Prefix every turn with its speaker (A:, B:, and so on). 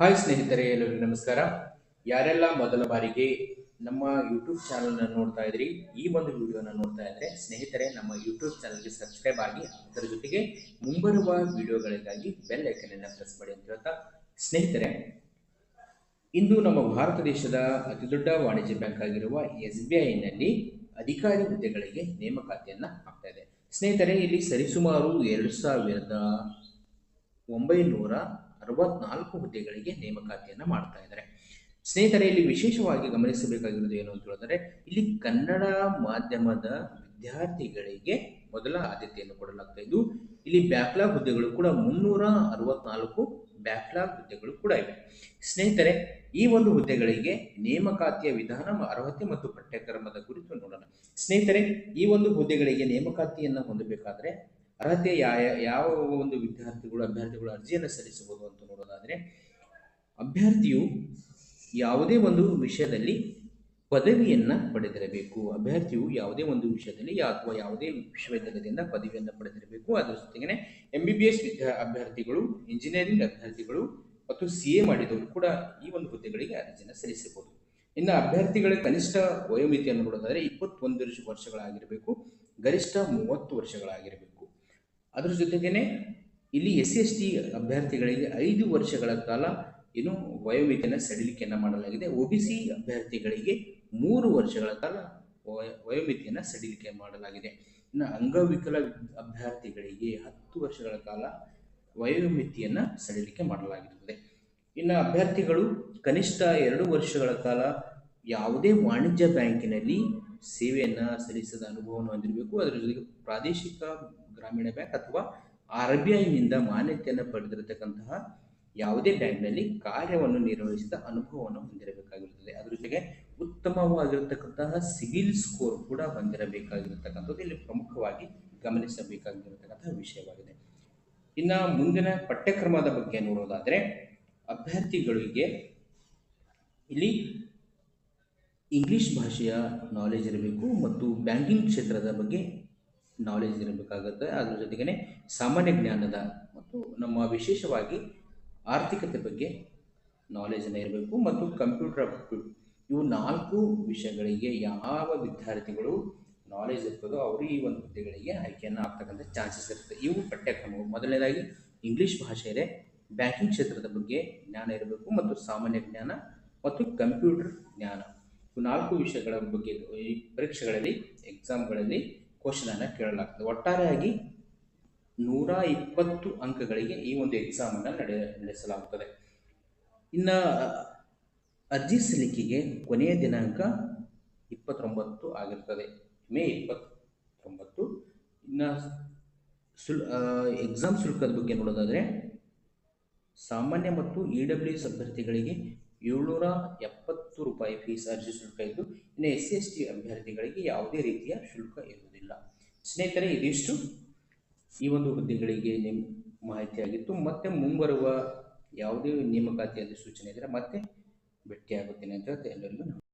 A: Hi ಸ್ನೇಹಿತರೆ, ಎಲ್ಲರಿಗೂ ನಮಸ್ಕಾರ. ಯಾರೆಲ್ಲ ಮೊದಲ ಬಾರಿಗೆ ನಮ್ಮ ಯೂಟ್ಯೂಬ್ ಚಾನಲ್ನ ನೋಡ್ತಾ ಇದ್ರಿ, ಈ ಒಂದು ವಿಡಿಯೋನ ನೋಡ್ತಾ ಇದ್ರೆ ಸ್ನೇಹಿತರೆ, ನಮ್ಮ ಯೂಟ್ಯೂಬ್ ಚಾನಲ್ಗೆ ಸಬ್ಸ್ಕ್ರೈಬ್ ಆಗಿ, ಅದರ ಜೊತೆಗೆ ಮುಂಬರುವ ವಿಡಿಯೋಗಳಿಗಾಗಿ ಬೆಲ್ ಐಕನ್ ಅನ್ನು ಪ್ರೆಸ್ ಮಾಡಿ ಅಂತ ಹೇಳ್ತಾ ಸ್ನೇಹಿತರೆ, ಇಂದು ನಮ್ಮ ಭಾರತ ದೇಶದ ಅತಿದೊಡ್ಡ ವಾಣಿಜ್ಯ ಬ್ಯಾಂಕ್ ಆಗಿರುವ ಎಸ್ ಬಿ ಐನಲ್ಲಿ ಅಧಿಕಾರಿ ಹುದ್ದೆಗಳಿಗೆ ನೇಮಕಾತಿಯನ್ನು ಆಗ್ತಾ ಇದೆ. ಸ್ನೇಹಿತರೆ, ಇಲ್ಲಿ ಸರಿಸುಮಾರು ಎರಡು ಸಾವಿರದ ಒಂಬೈನೂರ ಅರವತ್ನಾಲ್ಕು ಹುದ್ದೆಗಳಿಗೆ ನೇಮಕಾತಿಯನ್ನ ಮಾಡ್ತಾ ಇದ್ದಾರೆ. ಸ್ನೇಹಿತರೆ, ಇಲ್ಲಿ ವಿಶೇಷವಾಗಿ ಗಮನಿಸಬೇಕಾಗಿರೋದು ಏನು ಅಂತ ಹೇಳಿದ್ರೆ, ಇಲ್ಲಿ ಕನ್ನಡ ಮಾಧ್ಯಮದ ವಿದ್ಯಾರ್ಥಿಗಳಿಗೆ ಮೊದಲ ಆದ್ಯತೆಯನ್ನು ಕೊಡಲಾಗ್ತಾ ಇದ್ದು, ಇಲ್ಲಿ ಬ್ಯಾಕ್ಲಾಗ್ ಹುದ್ದೆಗಳು ಕೂಡ ಮುನ್ನೂರ ಅರವತ್ನಾಲ್ಕು ಬ್ಯಾಕ್ಲಾಗ್ ಹುದ್ದೆಗಳು ಕೂಡ ಇವೆ. ಸ್ನೇಹಿತರೆ, ಈ ಒಂದು ಹುದ್ದೆಗಳಿಗೆ ನೇಮಕಾತಿಯ ವಿಧಾನ, ಅರ್ಹತೆ ಮತ್ತು ಪಠ್ಯಕ್ರಮದ ಕುರಿತು ನೋಡೋಣ. ಸ್ನೇಹಿತರೆ, ಈ ಒಂದು ಹುದ್ದೆಗಳಿಗೆ ನೇಮಕಾತಿಯನ್ನು ಹೊಂದಬೇಕಾದ್ರೆ ಅರ್ಹತೆ ಯಾವ ಯಾವ ಒಂದು ವಿದ್ಯಾರ್ಥಿಗಳು, ಅಭ್ಯರ್ಥಿಗಳು ಅರ್ಜಿಯನ್ನು ಸಲ್ಲಿಸಬಹುದು ಅಂತ ನೋಡೋದಾದರೆ, ಅಭ್ಯರ್ಥಿಯು ಯಾವುದೇ ಒಂದು ವಿಷಯದಲ್ಲಿ ಪದವಿಯನ್ನು ಪಡೆದಿರಬೇಕು. ಅಭ್ಯರ್ಥಿಯು ಯಾವುದೇ ಒಂದು ವಿಷಯದಲ್ಲಿ ಅಥವಾ ಯಾವುದೇ ವಿಶ್ವವಿದ್ಯಾಲಯದಿಂದ ಪದವಿಯನ್ನು ಪಡೆದಿರಬೇಕು. ಅದರ ಜೊತೆಗೆ ಎಂ ಬಿ ಬಿ ಎಸ್ ವಿದ್ಯಾ ಅಭ್ಯರ್ಥಿಗಳು ಇಂಜಿನಿಯರಿಂಗ್ ಅಭ್ಯರ್ಥಿಗಳು ಮತ್ತು ಸಿ ಎ ಮಾಡಿದವರು ಕೂಡ ಈ ಒಂದು ಹುದ್ದೆಗಳಿಗೆ ಅರ್ಜಿಯನ್ನು ಸಲ್ಲಿಸಬಹುದು. ಇನ್ನು ಅಭ್ಯರ್ಥಿಗಳ ಕನಿಷ್ಠ ವಯೋಮಿತಿಯನ್ನು ನೋಡೋದಾದರೆ ಇಪ್ಪತ್ತೊಂದು ವರ್ಷಗಳಾಗಿರಬೇಕು, ಗರಿಷ್ಠ ಮೂವತ್ತು ವರ್ಷಗಳಾಗಿರಬೇಕು. ಅದರ ಜೊತೆಗೇನೆ ಇಲ್ಲಿ ಎಸ್ ಸಿ ಎಸ್ ಟಿ ಅಭ್ಯರ್ಥಿಗಳಿಗೆ ಐದು ವರ್ಷಗಳ ಕಾಲ ಏನು ವಯೋಮಿತಿಯನ್ನು ಸಡಿಲಿಕೆಯನ್ನು ಮಾಡಲಾಗಿದೆ. ಒ ಬಿ ಸಿ ಅಭ್ಯರ್ಥಿಗಳಿಗೆ ಮೂರು ವರ್ಷಗಳ ಕಾಲ ವಯೋಮಿತಿಯನ್ನ ಸಡಿಲಿಕೆ ಮಾಡಲಾಗಿದೆ. ಇನ್ನು ಅಂಗವಿಕಲ ಅಭ್ಯರ್ಥಿಗಳಿಗೆ ಹತ್ತು ವರ್ಷಗಳ ಕಾಲ ವಯೋಮಿತಿಯನ್ನು ಸಡಿಲಿಕೆ ಮಾಡಲಾಗಿರುತ್ತದೆ. ಇನ್ನು ಅಭ್ಯರ್ಥಿಗಳು ಕನಿಷ್ಠ ಎರಡು ವರ್ಷಗಳ ಕಾಲ ಯಾವುದೇ ವಾಣಿಜ್ಯ ಬ್ಯಾಂಕಿನಲ್ಲಿ ಸೇವೆಯನ್ನು ಸಲ್ಲಿಸಿದ ಅನುಭವವನ್ನು ಹೊಂದಿರಬೇಕು. ಅದರ ಜೊತೆಗೆ ಪ್ರಾದೇಶಿಕ ಗ್ರಾಮೀಣ ಬ್ಯಾಂಕ್ ಅಥವಾ ಆರ್ ಬಿ ಐನಿಂದ ಮಾನ್ಯತೆಯನ್ನು ಪಡೆದಿರತಕ್ಕಂತಹ ಯಾವುದೇ ಬ್ಯಾಂಕ್ನಲ್ಲಿ ಕಾರ್ಯವನ್ನು ನಿರ್ವಹಿಸಿದ ಅನುಭವವನ್ನು ಹೊಂದಿರಬೇಕಾಗಿರುತ್ತದೆ. ಅದರ ಜೊತೆಗೆ ಉತ್ತಮವಾಗಿರತಕ್ಕಂತಹ ಸಿವಿಲ್ ಸ್ಕೋರ್ ಕೂಡ ಹೊಂದಿರಬೇಕಾಗಿರತಕ್ಕಂಥದ್ದು ಇಲ್ಲಿ ಪ್ರಮುಖವಾಗಿ ಗಮನಿಸಬೇಕಾಗಿರತಕ್ಕಂತಹ ವಿಷಯವಾಗಿದೆ. ಇನ್ನು ಮುಂದಿನ ಪಠ್ಯಕ್ರಮದ ಬಗ್ಗೆ ನೋಡೋದಾದರೆ ಅಭ್ಯರ್ಥಿಗಳಿಗೆ ಇಲ್ಲಿ ಇಂಗ್ಲಿಷ್ ಭಾಷೆಯ ನಾಲೆಜ್ ಇರಬೇಕು ಮತ್ತು ಬ್ಯಾಂಕಿಂಗ್ ಕ್ಷೇತ್ರದ ಬಗ್ಗೆ ನಾಲೆಜ್ ಇರಬೇಕಾಗುತ್ತೆ. ಅದರ ಜೊತೆಗೇ ಸಾಮಾನ್ಯ ಜ್ಞಾನದ ಮತ್ತು ನಮ್ಮ ವಿಶೇಷವಾಗಿ ಆರ್ಥಿಕತೆ ಬಗ್ಗೆ ನಾಲೆಜನ್ನು ಇರಬೇಕು ಮತ್ತು ಕಂಪ್ಯೂಟರ್ ಇವು ನಾಲ್ಕು ವಿಷಯಗಳಿಗೆ ಯಾವ ವಿದ್ಯಾರ್ಥಿಗಳು ನಾಲೆಜ್ ಇರ್ತದೋ ಅವರು ಈ ಒಂದು ಹುದ್ದೆಗಳಿಗೆ ಆಯ್ಕೆಯನ್ನು ಆಗ್ತಕ್ಕಂಥ ಚಾನ್ಸಸ್ ಇರುತ್ತೆ. ಇವು ಪಠ್ಯಕ್ರಮಗಳು ಮೊದಲನೇದಾಗಿ ಇಂಗ್ಲಿಷ್ ಭಾಷೆ ಇದೆ. ಬ್ಯಾಂಕಿಂಗ್ ಕ್ಷೇತ್ರದ ಬಗ್ಗೆ ಜ್ಞಾನ ಇರಬೇಕು ಮತ್ತು ಸಾಮಾನ್ಯ ಜ್ಞಾನ ಮತ್ತು ಕಂಪ್ಯೂಟರ್ ಜ್ಞಾನ. ನಾಲ್ಕು ವಿಷಯಗಳ ಬಗ್ಗೆ ಈ ಪರೀಕ್ಷೆಗಳಲ್ಲಿ ಎಕ್ಸಾಮ್ಗಳಲ್ಲಿ ಕ್ವಶನನ್ನು ಕೇಳಲಾಗ್ತದೆ. ಒಟ್ಟಾರೆಯಾಗಿ ನೂರ ಇಪ್ಪತ್ತು ಅಂಕಗಳಿಗೆ ಈ ಒಂದು ಎಕ್ಸಾಮನ್ನು ನಡೆ ನಡೆಸಲಾಗುತ್ತದೆ ಇನ್ನು, ಅರ್ಜಿ ಸಲ್ಲಿಕೆಗೆ ಕೊನೆಯ ದಿನಾಂಕ ಇಪ್ಪತ್ತೊಂಬತ್ತು ಆಗಿರ್ತದೆ. ಮೇ ಇಪ್ಪತ್ತೊಂಬತ್ತು. ಇನ್ನು ಸುಲ್ ಎಕ್ಸಾಮ್ ಶುಲ್ಕದ ಬಗ್ಗೆ ನೋಡೋದಾದರೆ, ಸಾಮಾನ್ಯ ಮತ್ತು ಇ ಡಬ್ಲ್ಯೂ ಎಸ್ ಅಭ್ಯರ್ಥಿಗಳಿಗೆ ಏಳ್ನೂರ ಎಪ್ಪತ್ತು ರೂಪಾಯಿ ಫೀಸ್ ಅರ್ಜಿ ಶುಲ್ಕ ಇದ್ದು ಇನ್ನು ಎಸ್ ಸಿ ಎಸ್ ಟಿ ಅಭ್ಯರ್ಥಿಗಳಿಗೆ ಯಾವುದೇ ರೀತಿಯ ಶುಲ್ಕ ಇರುವುದಿಲ್ಲ. ಸ್ನೇಹಿತರೆ, ಇದಿಷ್ಟು. ಈ ಒಂದು ಹುದ್ದೆಗಳಿಗೆ ನಿಮ್ಮ ಮಾಹಿತಿಯಾಗಿತ್ತು. ಮತ್ತೆ ಮುಂಬರುವ ಯಾವುದೇ ನೇಮಕಾತಿ ಸೂಚನೆ ಇದ್ದರೆ ಮತ್ತೆ ಭೇಟಿಯಾಗುತ್ತೇನೆ ಅಂತ ಹೇಳ್ತಾ ಎಲ್ಲರಿಗೂ